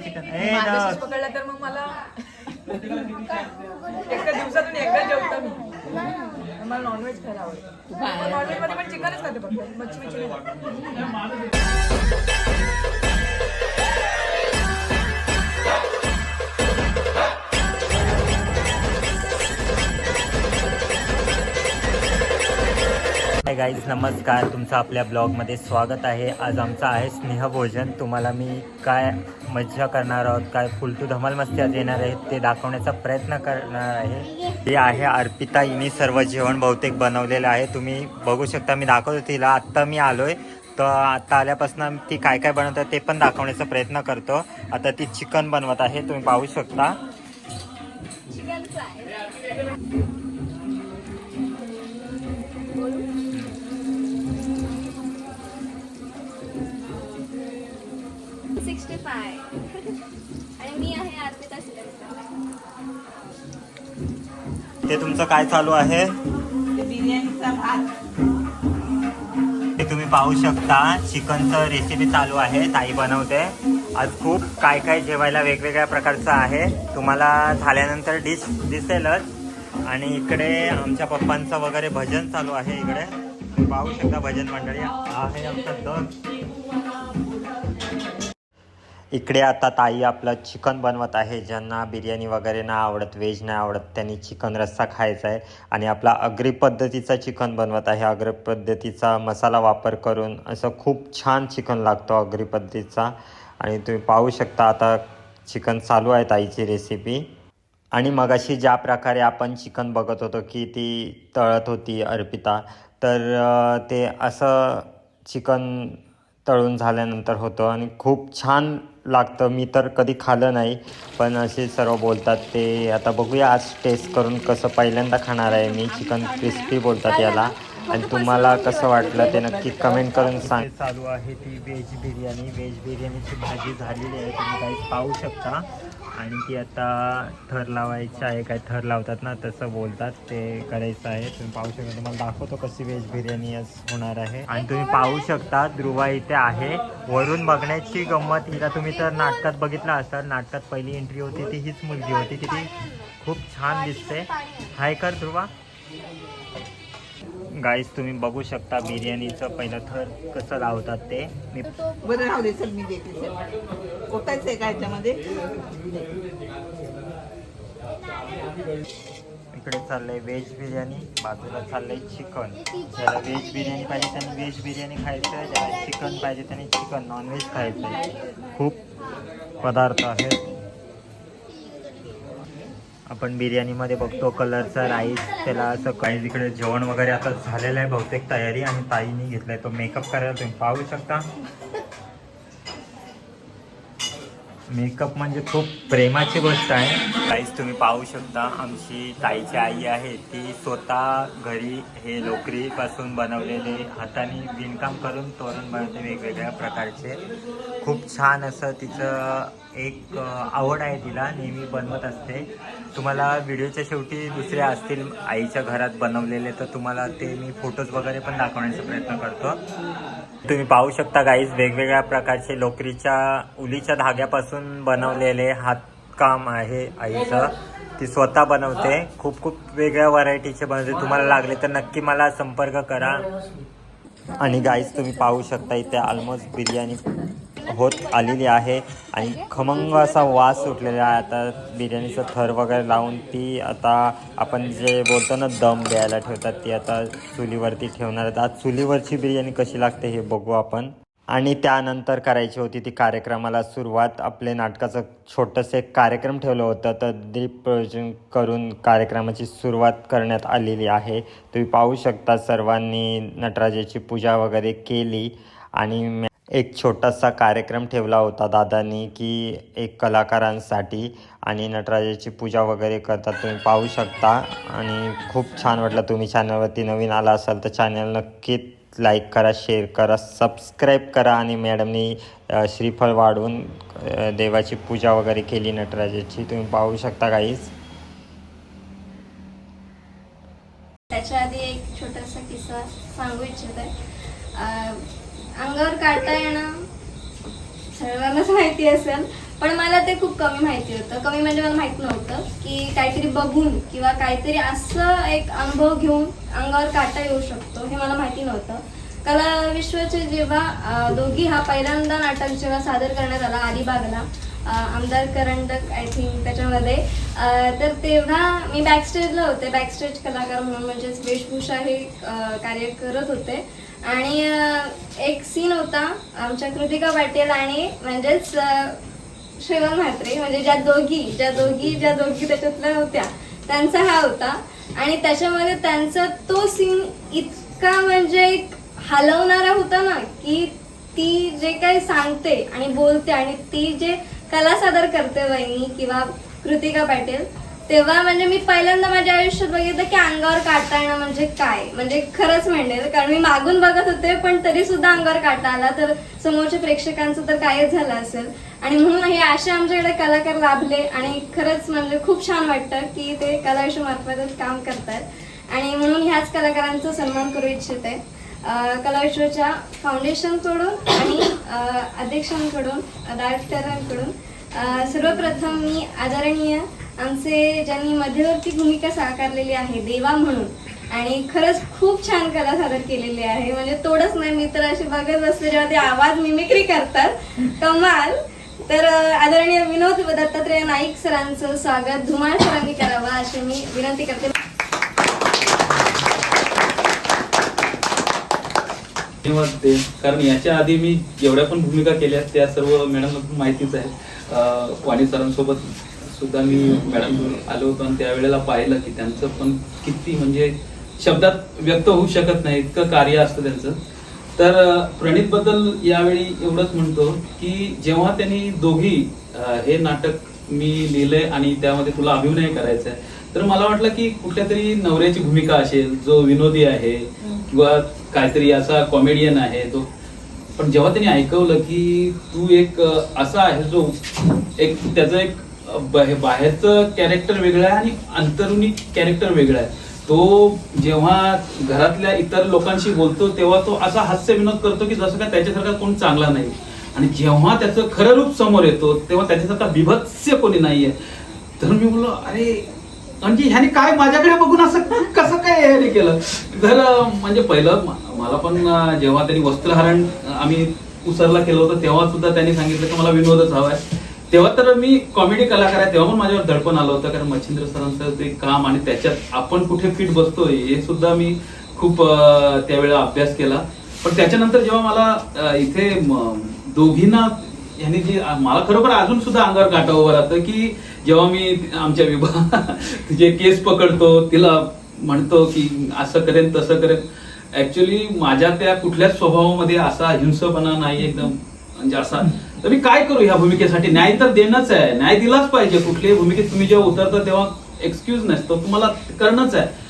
ना पकडला तर मग मला एका दिवसातून एकदा जेवतो मी. मला नॉनव्हेज खायला आवडतं. नॉनव्हेजमध्ये पण चिकनच खाते फक्त. मच्छी मच्छी नाही गाईज नमस्कार. तुमचं आपल्या ब्लॉगमध्ये स्वागत आहे. आज आमचं आहे स्नेहभोजन. तुम्हाला मी काय मज्जा करणार आहोत काय फुलटू धमाल मस्ती आज येणार आहे ते दाखवण्याचा प्रयत्न करणार आहे. हे आहे अर्पिता. हिने सर्व जेवण बहुतेक बनवलेलं आहे. तुम्ही बघू शकता मी दाखवतो तिला. आत्ता मी आलोय. तर आत्ता आल्यापासून ती काय काय बनवतात ते पण दाखवण्याचा प्रयत्न करतो. आता ती चिकन बनवत आहे तुम्ही पाहू शकता. ते तुमचं काय चालू आहे? बिर्याणीचा भात. हे तुम्ही पाहू शकता. चिकनचं रेसिपी चालू आहे. ताई बनवते. आज खूप काय काय जेवायला वेगवेगळ्या प्रकारचं आहे. तुम्हाला झाल्यानंतर डिश दिसेलच. आणि इकडे आमच्या पप्पांचं वगैरे भजन चालू आहे इकडे. तुम्ही पाहू शकता भजन मंडळी. आहे आमचा दग इकडे आता ताई आपलं चिकन बनवत आहे. ज्यांना बिर्याणी वगैरे नाही आवडत व्हेज नाही आवडत त्यांनी चिकन रस्सा खायचा आहे आणि आपला अग्री पद्धतीचा चिकन बनवत आहे. अग्री पद्धतीचा मसाला वापर करून असं खूप छान चिकन लागतो अग्री पद्धतीचा. आणि तुम्ही पाहू शकता आता चिकन चालू आहे ताईची रेसिपी आणि मगाशी ज्या प्रकारे आपण चिकन बघत होतो की ती तळत होती अर्पिता तर ते असं चिकन तळून झाल्यानंतर होतं आणि खूप छान लागतं. मी तर कधी खाल्लं नाही पण असे सर्व बोलतात ते आता बघूया आज टेस्ट करून कसं पहिल्यांदा खाणार आहे मी. चिकन क्रिस्पी बोलतात याला. आणि तुम्हाला कसं वाटलं ते नक्की कमेंट करून सांग. चालू आहे ती व्हेज बिर्याणी. व्हेज बिर्याणीची भाजी झालेली आहे. तुम्ही काही पाहू शकता. आणि ती आता थर लावायची आहे काय थर लावतात ना तसं बोलतात ते करायचं आहे तुम्ही पाहू शकता तुम्हाला दाखवतो कशी व्हेज बिर्याणी आज होणार आहे. आणि तुम्ही पाहू शकता ध्रुवा इथे आहे. वरून बघण्याची गंमत हिला तुम्ही तर नाटकात बघितलं असाल. नाटकात पहिली एंट्री होती ती हीच मुलगी होती की ती खूप छान दिसते. हाय कर ध्रुवा. गाईस तुम्ही बघू शकता बिर्याणीचं पहिलं थर कसं लावतात ते. मी बरं राहू दे चल मी देते ओतायचं आहे का याच्यामध्ये? इकडे चाललंय व्हेज बिर्याणी बाजूला चाललंय चिकन. ज्याला व्हेज बिर्याणी पाहिजे त्याने व्हेज बिर्याणी खायचं ज्याला चिकन पाहिजे त्याने चिकन नॉनव्हेज खायचं. आहे खूप पदार्थ आहेत. आपण बिर्याणीमध्ये बघतो कलरचा राईस त्याला असं काही तिकडे जेवण वगैरे आता झालेलं आहे बहुतेक तयारी आणि ताईने घेतलंय. तो मेकअप करायला तुम्ही पाहू शकता. मेकअप म्हणजे खूप प्रेमाची गोष्ट आहे. काहीच तुम्ही पाहू शकता आमची ताईची आई आहे ती स्वतः घरी हे लोकरीपासून बनवलेले हाताने विणकाम करून तोरण बनवते वेगवेगळ्या प्रकारचे. खूप छान असं तिचं एक आवड आहे तिला नेहमी बनवत असते. तुम्हाला व्हिडिओच्या शेवटी दुसरे असतील आईच्या घरात बनवलेले तर तुम्हाला ते मी फोटोज वगैरे पण दाखवण्याचा प्रयत्न करतो. तुम्ही पाहू शकता गाईज वेगवेगळ्या प्रकारचे लोकरीच्या उलीच्या धाग्यापासून बनवलेले हातकाम आहे आईचं. ती स्वतः बनवते. खूप खूप वेगळ्या व्हरायटीचे बनवते. तुम्हाला लागले तर नक्की मला संपर्क करा. आणि गाईज तुम्ही पाहू शकता इथे ऑलमोस्ट बिर्याणी होत आलेली आहे. आणि खमंग असा वास सुटलेला आहे. आता बिर्याणीचं थर वगैरे लावून ती आता आपण जे बोलतो ना दम द्यायला ठेवतात ती आता चुलीवरती ठेवणार आहेत. आज चुलीवरची बिर्याणी कशी लागते हे बघू आपण. आणि त्यानंतर करायची होती ती कार्यक्रमाला सुरुवात. आपले नाटकाचं छोटंसं एक कार्यक्रम ठेवलं होतं. तर दीप प्रयोजन करून कार्यक्रमाची सुरुवात करण्यात आलेली आहे. तुम्ही पाहू शकता सर्वांनी नटराजाची पूजा वगैरे केली. आणि एक छोटासा कार्यक्रम ठेवला होता दादांनी की एक कलाकारांसाठी आणि नटराजाची पूजा वगैरे करतात तुम्ही पाहू शकता. आणि खूप छान वाटलं तुम्ही चॅनलवरती नवीन आला असाल तर चॅनल नक्कीच लाईक करा शेअर करा सबस्क्राईब करा. आणि मॅडमनी श्रीफळ वाढवून देवाची पूजा वगैरे केली नटराजाची. तुम्ही पाहू शकता काहीच त्याच्या आधी एक छोटासा किस्सा सांगू इच्छित. आहे अंगावर काढता येणं सर्वांनाच माहिती असेल. पण मला ते खूप कमी माहिती होतं. कमी म्हणजे मला माहीत नव्हतं की काहीतरी बघून किंवा काहीतरी असं एक अनुभव घेऊन अंगावर काटा येऊ शकतो हे मला माहिती नव्हतं. कला विश्वचे जेव्हा दोघी हा पहिल्यांदा नाटक जेव्हा सादर करण्यात आला अलिबागला आमदार करंडक आय थिंक त्याच्यामध्ये. तर तेव्हा मी बॅकस्टेजला होते. बॅकस्टेज कलाकार म्हणून म्हणजेच वेशभूषा हे कार्य करत होते. आणि एक सीन होता आमच्या कृतिका पाटील आणि म्हणजेच अं, म्हात्रे म्हणजे ज्या दोघी ज्या दोघी ज्या दोघी त्याच्यातल्या होत्या त्यांचा हा होता. आणि त्याच्यामध्ये त्यांचा तो सीन इतका म्हणजे एक हलवणारा होता ना की ती जे काही सांगते आणि बोलते आणि ती जे कला सादर करते वहिनी किंवा कृतिका पाटील तेव्हा म्हणजे मी पहिल्यांदा माझ्या आयुष्यात बघितलं की अंगावर काटा येणं म्हणजे काय? म्हणजे खरंच म्हणेल कारण मी मागून बघत होते पण तरी सुद्धा अंगावर काटा आला. तर समोरच्या प्रेक्षकांचं तर कायच झालं असेल. आणि म्हणून हे असे आमच्याकडे कलाकार लाभले आणि खरंच म्हणजे खूप छान वाटतं की ते कलाविषयी मार्फतच काम करतात. आणि म्हणून ह्याच कलाकारांचा सन्मान करू इच्छिते. कलाविश्वच्या फाउंडेशनकडून आणि अध्यक्षांकडून डायरेक्टरांकडून सर्वप्रथम मी आदरणीय आमचे ज्यांनी मध्यवर्ती भूमिका साकारलेली आहे देवा म्हणून. आणि खरंच खूप छान कला सादर केलेली आहे. म्हणजे तोडच नाही मी तर असे बघत असते जेव्हा ते आवाज मिमिक्री करतात. कमाल. तर आदरणीय विनोद दत्तात्रय नाईक सरांचं स्वागत. धुमाळ सरांनी करावं अशी मी विनंती करते. धन्यवाद ते कारण याच्या आधी मी जेवढ्या पण भूमिका केल्या त्या सर्व मॅडमला पण माहितीच आहे. वाणी सरांसोबत सुद्धा मी मॅडम आलो होतो आणि त्यावेळेला पाहिलं की त्यांचं पण किती म्हणजे शब्दात व्यक्त होऊ शकत नाही इतकं कार्य असतं त्यांचं. तर प्रणित बद्दल यावेळी एवढंच म्हणतो की जेव्हा त्यांनी दोघी हे नाटक मी लिहिलंय आणि त्यामध्ये तुला अभिनय करायचा आहे तर मला वाटलं की कुठल्या तरी नवऱ्याची भूमिका असेल जो विनोदी आहे किंवा काहीतरी असा कॉमेडियन आहे तो. पण जेव्हा त्यांनी ऐकवलं की तू एक असा आहे जो एक त्याचं एक बाहेरचं कॅरेक्टर वेगळं आहे आणि अंतरुणी कॅरेक्टर वेगळा आहे. तो जेव्हा घरातल्या इतर लोकांशी बोलतो तेव्हा तो असा हास्य विनोद करतो की जसं काय त्याच्यासारखा कोण चांगला नाही. आणि जेव्हा त्याचं खरं रूप समोर येतो तेव्हा त्याच्यासारखा बिभत्स्य कोणी नाहीये. तर मी बोललो अरे म्हणजे ह्याने काय माझ्याकडे बघून असं कसं काय ह्याने केलं? तर म्हणजे पहिलं मला पण जेव्हा त्यांनी वस्त्रहरण आम्ही उसरला केलं होतं तेव्हा सुद्धा त्यांनी सांगितलं की मला विनोदच हवाय तेव्हा तर मी कॉमेडी कलाकार आहे तेव्हा पण माझ्यावर दडपण आलं होतं कारण मच्छिंद्र सरांचं ते काम आणि त्याच्यात आपण कुठे फिट बसतोय हे सुद्धा मी खूप त्यावेळेला अभ्यास केला. पण त्याच्यानंतर जेव्हा मला इथे दोघींना ह्याने जी मला खरोखर अजून सुद्धा अंगावर काटा उभं राहतं की जेव्हा मी आमच्या विभाग तिचे केस पकडतो तिला म्हणतो की असं करेन तसं करेन. ऍक्च्युली माझ्या त्या कुठल्याच स्वभावामध्ये असा हिंसपणा नाही एकदम. म्हणजे असा तर मी काय करू ह्या भूमिकेसाठी? न्याय तर देणंच आहे. न्याय दिलाच पाहिजे. कुठल्याही भूमिकेत तुम्ही जेव्हा उतरता तेव्हा एक्सक्यूज नसतो. तुम्हाला करणंच आहे.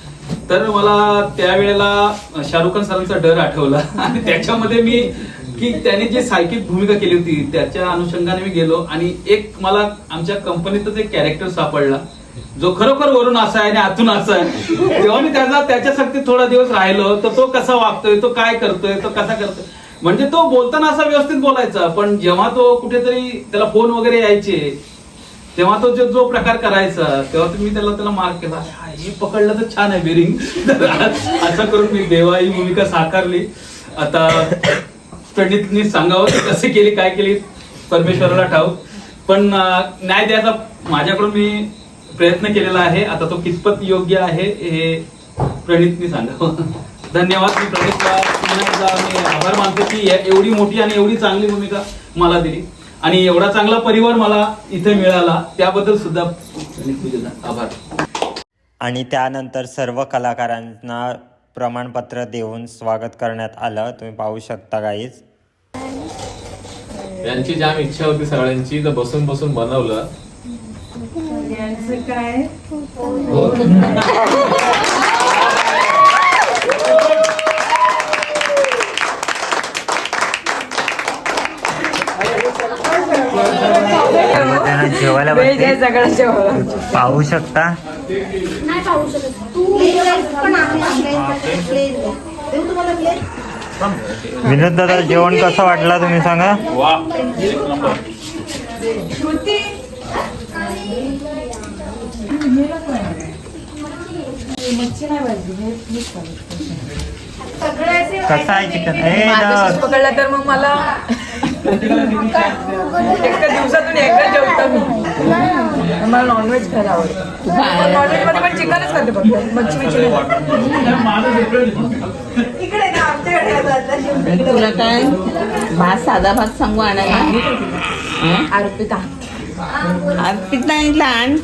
तर मला त्यावेळेला शाहरुख खान सरांचा डर आठवला. आणि त्याच्यामध्ये मी की त्याने जी सायकिक भूमिका केली होती त्याच्या अनुषंगाने मी गेलो आणि एक मला आमच्या कंपनीतच एक कॅरेक्टर सापडला. जो खरोखर वरून असा आहे आणि आतून असा आहे. तेव्हा मी त्याचा त्याच्या त्याच्यासाठी थोडा दिवस राहिलो तर तो कसा वागतोय तो काय करतोय तो कसा करतोय? म्हणजे तो बोलताना असा व्यवस्थित बोलायचा पण जेव्हा तो कुठेतरी त्याला फोन वगैरे यायचे तेव्हा तो जो जो प्रकार करायचा तेव्हा तुम्ही त्याला त्याला मार्क केला. हे पकडलं तर छान आहे बेरिंग असं करून मी देवा ही भूमिका साकारली. आता स्टडीतनी सांगावं कसे केली काय केली परमेश्वराला ठाऊक. पण न्याय द्यायचा माझ्याकडून मी प्रयत्न केलेला आहे. आता तो कितपत योग्य आहे हे प्रणितनी सांगावं. धन्यवाद मी प्रणितचा मी आभार मानतो की एवढी मोठी आणि एवढी चांगली भूमिका मला दिली. आणि एवढा चांगला परिवार मला इथे मिळाला त्याबद्दल सुद्धा प्रणित आभार. आणि त्यानंतर सर्व कलाकारांना प्रमाणपत्र देऊन स्वागत करण्यात आलं. तुम्ही पाहू शकता गाईज यांची जाम इच्छा होती सगळ्यांची तर बसून बसून बनवलं. काय? त्यांना जेवायला पाहू शकता. नाही पाहू शकत. विनोद दादा जेवण कसं वाटलं तुम्ही सांगा? कसं आहे चिकन पकडला तर मग मला एका दिवसातून एकदा जेवतो मी. मला नॉनव्हेज खायला आवडतं नॉनव्हेजमध्ये पण चिकनच खाते फक्त मच्छी मिच्छी इकडे ना आमच्याकडे तुला काय? भात साधा भात सांगू आणायला? अर्पिता. अर्पित नाही लहान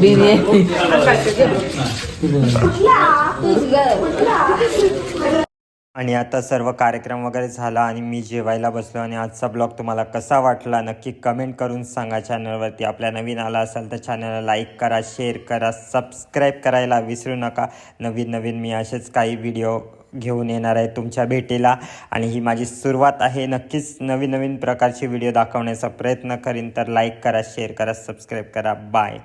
बिर्याणी. आणि आता सर्व कार्यक्रम वगैरे झाला आणि मी जेवायला बसलो आणि आजचा ब्लॉग तुम्हाला कसा वाटला नक्की कमेंट करून सांगा चॅनलवरती. आपल्या नवीन आला असाल तर चॅनलला लाईक करा शेअर करा सबस्क्राईब करायला विसरू नका. नवीन नवीन मी असेच काही व्हिडिओ घेऊन येणार आहे तुमच्या भेटीला आणि ही माझी सुरुवात आहे. नक्कीच नवीन नवीन प्रकारचे व्हिडिओ दाखवण्याचा प्रयत्न करीन. तर लाईक करा शेअर करा सबस्क्राईब करा. बाय.